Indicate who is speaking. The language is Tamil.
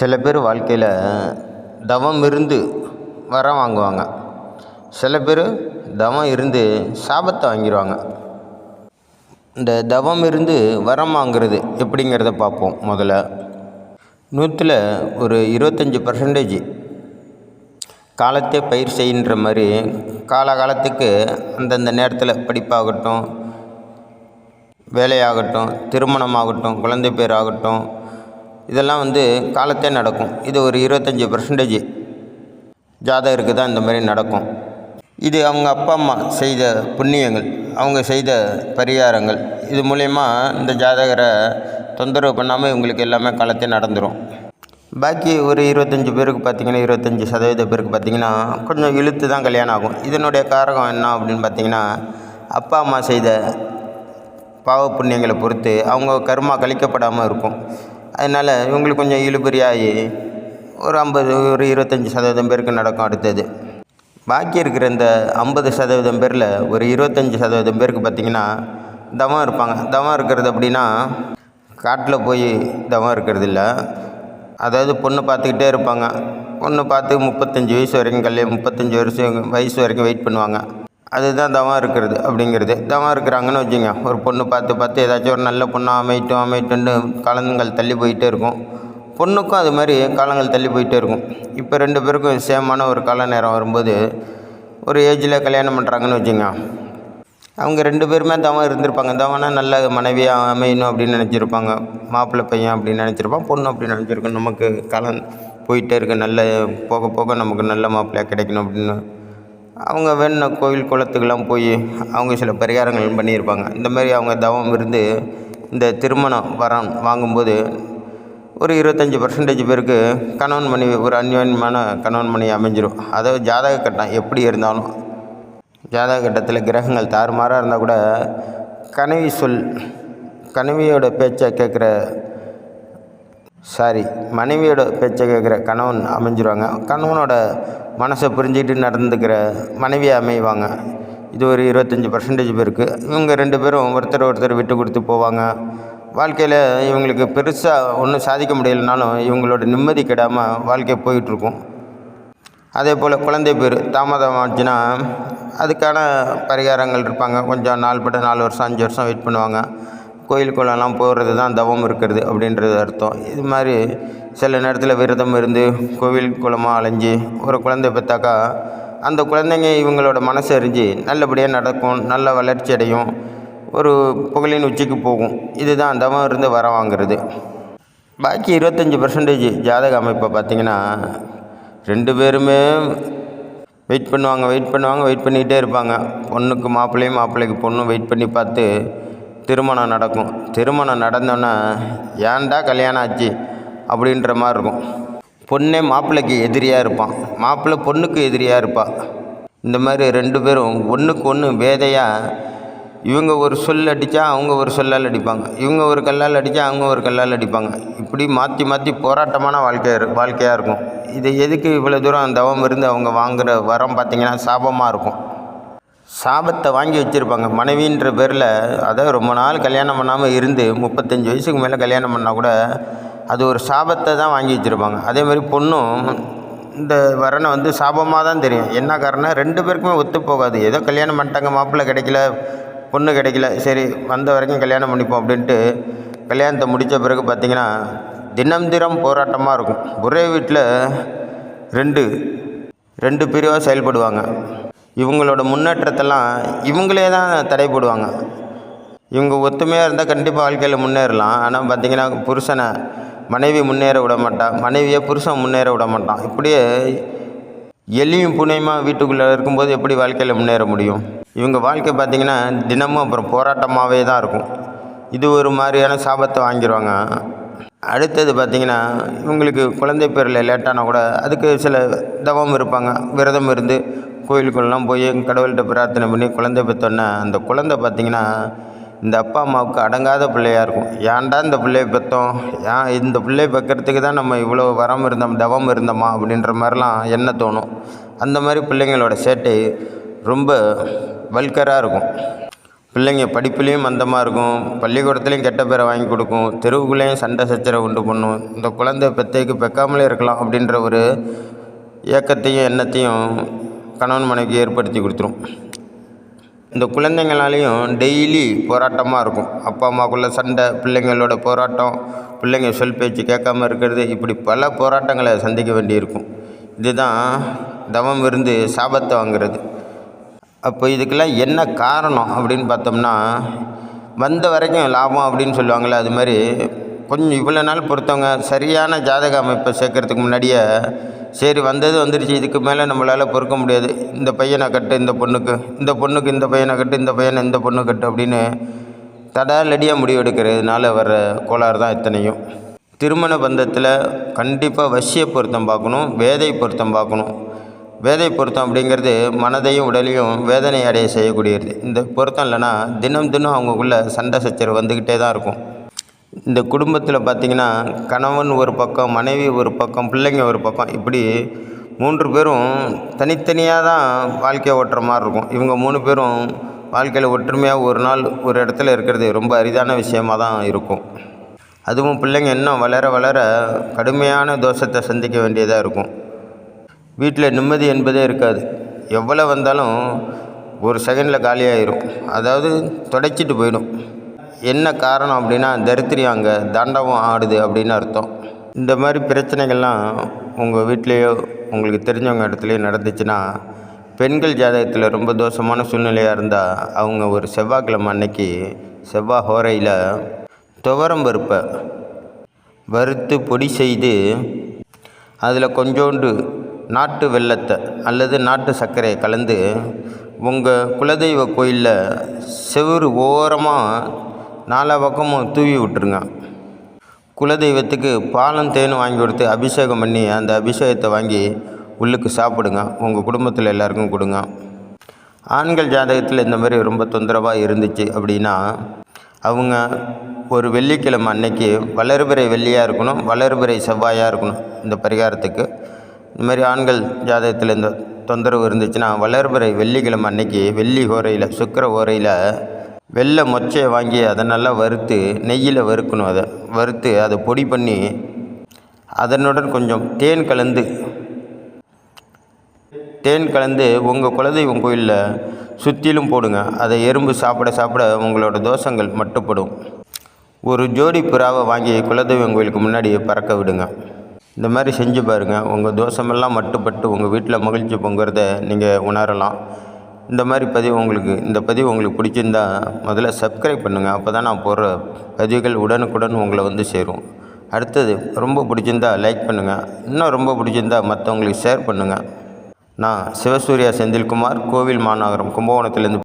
Speaker 1: சில பேர் வாழ்க்கையில் தவம் இருந்து வரம் வாங்குவாங்க. சில பேர் தவம் இருந்து சாபத்தை வாங்கிடுவாங்க இந்த தவம் இருந்து வரம் வாங்குறது எப்படிங்கிறத பார்ப்போம் முதல்ல. நூற்றில் ஒரு இருபத்தஞ்சி பர்சன்டேஜ் காலத்தை பயிர் செய்கின்ற மாதிரி காலகாலத்துக்கு அந்தந்த நேரத்தில் படிப்பாகட்டும் வேலையாகட்டும் திருமணமாகட்டும் குழந்தை பேர் ஆகட்டும் இதெல்லாம் வந்து காலத்தே நடக்கும். இது ஒரு இருபத்தஞ்சி பர்சன்டேஜ் ஜாதகருக்கு தான் இந்த மாதிரி நடக்கும். இது அவங்க அப்பா அம்மா செய்த புண்ணியங்கள் அவங்க செய்த பரிகாரங்கள். இது மூலயமா இந்த ஜாதகரை தொந்தரவு பண்ணாமல் இவங்களுக்கு எல்லாமே காலத்தே நடந்துடும் பாக்கி ஒரு இருபத்தஞ்சி பேருக்கு பார்த்திங்கன்னா இருபத்தஞ்சி சதவீத பேருக்கு பார்த்திங்கன்னா கொஞ்சம் இழுத்து தான் கல்யாணம் ஆகும். இதனுடைய காரணம் என்ன அப்படின்னு பார்த்திங்கன்னா அப்பா அம்மா செய்த பாவ புண்ணியங்களை பொறுத்து அவங்க கர்மா கழிக்கப்படாமல் இருக்கும். அதனால் இவங்களுக்கு கொஞ்சம் இழுபறியாகி ஒரு ஐம்பது ஒரு இருபத்தஞ்சி சதவீதம் பேருக்கு நடக்கும் அடுத்தது. பாக்கி இருக்கிற இந்த ஐம்பது சதவீதம் பேரில் ஒரு இருபத்தஞ்சி சதவீதம் பேருக்கு பார்த்திங்கன்னா தவம் இருப்பாங்க. தவம் இருக்கிறது அப்படின்னா காட்டில் போய் தவம் இருக்கிறது இல்லை. அதாவது பொண்ணு பார்த்துக்கிட்டே இருப்பாங்க. பொண்ணு பார்த்து முப்பத்தஞ்சு வயசு வரைக்கும் கல்யாணம் முப்பத்தஞ்சு வருஷம் வயசு வரைக்கும் வெயிட் பண்ணுவாங்க. அதுதான் தவம் இருக்கிறது அப்படிங்கிறது. தவம் இருக்கிறாங்கன்னு வச்சுங்க ஒரு பொண்ணு பார்த்து பார்த்து ஏதாச்சும் ஒரு நல்ல பொண்ணாக அமைட்டும் அமைட்டுன்னு காலங்கள் தள்ளி போயிட்டே இருக்கும். பொண்ணுக்கும் அது மாதிரி காலங்கள் தள்ளி போயிட்டே இருக்கும். இப்போ ரெண்டு பேருக்கும் சேமான ஒரு கால நேரம் வரும்போது ஒரு ஏஜில் கல்யாணம் பண்ணுறாங்கன்னு வச்சுங்க அவங்க ரெண்டு பேருமே தவம் இருந்திருப்பாங்க. தவனா நல்ல மனைவியாக அமையணும் அப்படின்னு நினச்சிருப்பாங்க. மாப்பிள்ளை பையன் அப்படின்னு நினச்சிருப்பான். பொண்ணு அப்படின்னு நினச்சிருக்கோம். நமக்கு காலம் போயிட்டே இருக்கு. நல்ல போக போக நமக்கு நல்ல மாப்பிள்ளையாக கிடைக்கணும் அப்படின்னு அவங்க வேணுன கோவில் குளத்துக்கெல்லாம் போய் அவங்க சில பரிகாரங்கள் பண்ணியிருப்பாங்க. இந்த மாதிரி அவங்க தவம் இருந்து இந்த திருமணம் வரம் வாங்கும்போது ஒரு இருபத்தஞ்சி பர்சன்டேஜ் பேருக்கு கணவன் மனைவி ஒரு அந்யோன்யமான கணவன் மனைவி அமைஞ்சிரும். அதாவது ஜாதக கட்டம் எப்படி இருந்தாலும் ஜாதக கட்டத்தில் கிரகங்கள் தாறுமாறாக இருந்தால் கூட கனவி சொல் கனவியோட பேச்சை கேட்குற சாரி மனைவியோட பேச்சை கேட்குற கணவன் அமைஞ்சிருவாங்க. கணவனோட மனசை புரிஞ்சுக்கிட்டு நடந்துக்கிற மனைவியை அமைவாங்க. இது ஒரு இருபத்தஞ்சி பர்சன்டேஜ் பேருக்கு. இவங்க ரெண்டு பேரும் ஒருத்தர் ஒருத்தர் விட்டு கொடுத்து போவாங்க. வாழ்க்கையில் இவங்களுக்கு பெருசாக ஒன்றும் சாதிக்க முடியலைனாலும் இவங்களோட நிம்மதி கெடாமல் வாழ்க்கை போயிட்டுருக்கும். அதே போல் குழந்தை பேர் தாமதம் ஆச்சுன்னா அதுக்கான பரிகாரங்கள் இருப்பாங்க. கொஞ்சம் நாள் பட்டு நாலு வருஷம் அஞ்சு வருஷம் வெயிட் பண்ணுவாங்க. கோயிலுக்குள்ளெல்லாம் போகிறது தான் தவம் இருக்கிறது அப்படின்றது அர்த்தம். இது மாதிரி சில நேரத்தில் விரதம் இருந்து கோவில் குளமாக அலைஞ்சு ஒரு குழந்தை பெற்றாக்கா அந்த குழந்தைங்க இவங்களோட மனசு அறிஞ்சு நல்லபடியாக நடக்கும் நல்ல வளர்ச்சி அடையும் ஒரு புகழின் உச்சிக்கு போகும். இதுதான் தவம் இருந்து வர வாங்குறது. பாக்கி இருபத்தஞ்சி பர்சன்டேஜ் ஜாதக அமைப்பை பார்த்திங்கன்னா ரெண்டு பேருமே வெயிட் பண்ணுவாங்க வெயிட் பண்ணுவாங்க வெயிட் பண்ணிகிட்டே இருப்பாங்க. பொண்ணுக்கு மாப்பிள்ளையும் மாப்பிள்ளைக்கு பொண்ணும் வெயிட் பண்ணி பார்த்து திருமணம் நடக்கும். திருமணம் நடந்தோன்னே ஏன்டா கல்யாணம் ஆச்சு? அப்படின்ற மாதிரி இருக்கும். பொண்ணே மாப்பிள்ளைக்கு எதிரியாக இருப்பான். மாப்பிள்ளை பொண்ணுக்கு எதிரியாக இருப்பாள் இந்த மாதிரி ரெண்டு பேரும் ஒன்றுக்கு ஒன்று வேதையாக இவங்க ஒரு சொல் அடித்தா அவங்க ஒரு சொல்லால் அடிப்பாங்க. இவங்க ஒரு கல்லால் அடித்தா அவங்க ஒரு கல்லால் அடிப்பாங்க. இப்படி மாற்றி மாற்றி போராட்டமான வாழ்க்கை வாழ்க்கையாக இருக்கும். இது எதுக்கு இவ்வளோ தூரம் தவம் இருந்து அவங்க வாங்குகிற வரம் பார்த்திங்கன்னா சாபமாக இருக்கும். சாபத்தை வாங்கி வச்சுருப்பாங்க. மனைவின்ற பேரில் அதாவது ரொம்ப நாள் கல்யாணம் பண்ணாமல் இருந்து முப்பத்தஞ்சு வயசுக்கு மேலே கல்யாணம் பண்ணால் கூட அது ஒரு சாபத்தை தான் வாங்கி வச்சுருப்பாங்க. அதே மாதிரி பொண்ணும் இந்த வரனை வந்து சாபமாக தான் தெரியும். என்ன காரணம் ரெண்டு பேருக்குமே ஒத்து போகாது. ஏதோ கல்யாணம் பண்ணிட்டாங்க மாப்பிள்ளை கிடைக்கல பொண்ணு கிடைக்கல சரி வந்த வரைக்கும் கல்யாணம் பண்ணிப்போம் அப்படின்ட்டு கல்யாணத்தை முடித்த பிறகு பார்த்திங்கன்னா தினம் தினம் போராட்டமாக இருக்கும். ஒரே வீட்டில் ரெண்டு ரெண்டு பிரிவாக செயல்படுவாங்க. இவங்களோட முன்னேற்றத்தெல்லாம் இவங்களே தான் தடை போடுவாங்க. இவங்க ஒத்துமையாக இருந்தால் கண்டிப்பாக வாழ்க்கையில் முன்னேறலாம். ஆனால் பார்த்திங்கன்னா புருஷனை மனைவி முன்னேற விட மாட்டான். மனைவியை புருஷன் முன்னேற விட மாட்டான். இப்படியே எலியும் புனையுமா வீட்டுக்குள்ளே இருக்கும்போது எப்படி வாழ்க்கையில் முன்னேற முடியும்? இவங்க வாழ்க்கை பார்த்திங்கன்னா தினமும் அப்புறம் போராட்டமாகவே தான் இருக்கும். இது ஒரு மாதிரியான சாபத்தை வாங்கிடுவாங்க அடுத்தது பார்த்திங்கன்னா இவங்களுக்கு குழந்தை பேரில் லேட்டானா கூட அதுக்கு சில தவம் இருப்பாங்க. விரதம் இருந்து கோயிலுக்குள்ளெலாம் போய் கடவுள்கிட்ட பிரார்த்தனை பண்ணி குழந்தை பெற்றோன்னே அந்த குழந்தை பார்த்திங்கன்னா இந்த அப்பா அம்மாவுக்கு அடங்காத பிள்ளையாக இருக்கும். ஏன்டா இந்த பிள்ளையை பெற்றோம்? ஏன் இந்த பிள்ளையை பெக்கிறதுக்கு தான் நம்ம இவ்வளோ வரம் இருந்தோம் தவம் இருந்தோமா? அப்படின்ற மாதிரிலாம் என்ன தோணும். அந்த மாதிரி பிள்ளைங்களோட சேட்டை ரொம்ப வல்கராக இருக்கும். பிள்ளைங்க படிப்புலேயும் மந்தமாக இருக்கும். பள்ளிக்கூடத்துலேயும் கெட்ட பேரை வாங்கி கொடுக்கும். தெருவுக்குள்ளேயும் சண்டை சச்சரவு உண்டு பண்ணும். இந்த குழந்தை பெத்தைக்கு பெக்காமலே இருக்கலாம் அப்படின்ற ஒரு ஏக்கத்தையும் எண்ணத்தையும் கணவன் மனைவிக்கு ஏற்படுத்தி கொடுத்துரும். இந்த குழந்தைங்களாலேயும் டெய்லி போராட்டமாக இருக்கும். அப்பா அம்மாக்குள்ளே சண்டை பிள்ளைங்களோட போராட்டம் பிள்ளைங்க சொல் பேச்சு கேட்காம இருக்கிறது இப்படி பல போராட்டங்களை சந்திக்க வேண்டியிருக்கும். இதுதான் தவம் இருந்து சாபத்தை வாங்கிறது. அப்போ இதுக்கெல்லாம் என்ன காரணம் அப்படின்னு பார்த்தோம்னா வந்த வரைக்கும் லாபம் அப்படின்னு சொல்லுவாங்களே அது மாதிரி கொஞ்சம் இவ்வளோ நாள் பொறுத்தவங்க சரியான ஜாதக அமைப்பை சேர்க்கறதுக்கு முன்னாடியே சரி வந்தது வந்துடுச்சு இதுக்கு மேலே நம்மளால் பொறுக்க முடியாது. இந்த பையனை கட்டு இந்த பொண்ணுக்கு. இந்த பொண்ணுக்கு இந்த பையனை கட்டு இந்த பையனை இந்த பொண்ணு கட்டு அப்படின்னு தடாலடியாக முடிவெடுக்கிறதுனால வர கோளாறு தான் இத்தனையும். திருமண பந்தத்தில் கண்டிப்பாக வசிய பொருத்தம் பார்க்கணும் வேதை பொருத்தம் பார்க்கணும். வேதை பொருத்தம் அப்படிங்கிறது மனதையும் உடலையும் வேதனை அடைய செய்யக்கூடியது. இந்த பொருத்தம் இல்லைன்னா தினம் தினம் அவங்களுக்குள்ளே சண்டை சச்சரவு வந்துக்கிட்டே தான் இருக்கும். இந்த குடும்பத்தில் பார்த்திங்கன்னா கணவன் ஒரு பக்கம் மனைவி ஒரு பக்கம் பிள்ளைங்க ஒரு பக்கம் இப்படி மூன்று பேரும் தனித்தனியாக தான் வாழ்க்கையை ஓட்டுற மாதிரி இருக்கும். இவங்க மூணு பேரும் வாழ்க்கையில் ஒற்றுமையாக ஒரு நாள் ஒரு இடத்துல இருக்கிறது ரொம்ப அரிதான விஷயமாக தான் இருக்கும். அதுவும் பிள்ளைங்க இன்னும் வளர வளர கடுமையான தோஷத்தை சந்திக்க வேண்டியதாக இருக்கும். வீட்டில் நிம்மதி என்பதே இருக்காது. எவ்வளோ வந்தாலும் ஒரு செகண்டில் காலியாகிடும் அதாவது துடைச்சிட்டு போயிடும். என்ன காரணம் அப்படின்னா தரித்திரியம் அங்கே தாண்டவம் ஆடுது அப்படின்னு அர்த்தம். இந்த மாதிரி பிரச்சனைகள்லாம் உங்கள் வீட்லேயோ உங்களுக்கு தெரிஞ்சவங்க இடத்துலையோ நடந்துச்சுன்னா பெண்கள் ஜாதகத்தில் ரொம்ப தோஷமான சூழ்நிலையாக இருந்தால் அவங்க ஒரு செவ்வாய்க்கிழமை அன்னைக்கு செவ்வாய் ஹோரையில் துவரம் பருப்பை வறுத்து பொடி செய்து அதில் கொஞ்சோண்டு நாட்டு வெள்ளத்தை அல்லது நாட்டு சர்க்கரையை கலந்து உங்கள் குலதெய்வ கோயிலில் செவ்வறு ஓரமாக நாலா பக்கமும் தூவி விட்டுருங்க. குலதெய்வத்துக்கு பாலும் தேனும் வாங்கி கொடுத்து அபிஷேகம் பண்ணி அந்த அபிஷேகத்தை வாங்கி உள்ளுக்கு சாப்பிடுங்க. உங்கள் குடும்பத்தில் எல்லாருக்கும் கொடுங்க. ஆண்கள் ஜாதகத்தில் இந்த மாதிரி ரொம்ப தொந்தரவாக இருந்துச்சு அப்படின்னா அவங்க ஒரு வெள்ளிக்கிழமை அன்னைக்கு வளர்பிறை வெள்ளியாக இருக்கணும் வளர்பிறை செவ்வாயாக இருக்கணும் இந்த பரிகாரத்துக்கு. இந்த மாதிரி ஆண்கள் ஜாதகத்தில் இந்த தொந்தரவு இருந்துச்சுன்னா வளர்பிறை வெள்ளிக்கிழமை அன்னைக்கு வெள்ளி ஓரையில் சுக்கர ஓரையில் வெள்ளை மொச்சையை வாங்கி அதை நல்லா வறுத்து நெய்யில் வறுக்கணும் அதை. வறுத்து அதை பொடி பண்ணி அதனுடன் கொஞ்சம் தேன் கலந்து தேன் கலந்து உங்கள் குலதெய்வம் கோயிலில் சுற்றிலும் போடுங்க. அதை எறும்பு சாப்பிட சாப்பிட உங்களோட தோஷங்கள் மட்டுப்படும். ஒரு ஜோடி புறாவை வாங்கி குலதெய்வம் கோயிலுக்கு முன்னாடி பறக்க விடுங்க. இந்த மாதிரி செஞ்சு பாருங்கள் உங்கள் தோஷமெல்லாம் மட்டுப்பட்டு உங்கள் வீட்டில் மகிழ்ச்சி பொங்குறத நீங்கள் உணரலாம். இந்த மாதிரி பதிவு உங்களுக்கு இந்த பதிவு உங்களுக்கு பிடிச்சிருந்தா முதல்ல சப்ஸ்கிரைப் பண்ணுங்கள் அப்போ தான் நான் போடுற பதிவுகள் உடனுக்குடன் உங்களை வந்து சேரும். அடுத்தது ரொம்ப பிடிச்சிருந்தா லைக் பண்ணுங்கள் இன்னும் ரொம்ப பிடிச்சிருந்தா மற்றவங்களுக்கு ஷேர் பண்ணுங்கள் நான் சிவசூர்யா செந்தில்குமார் கோவில் மாநகரம் கும்பகோணத்துலேருந்து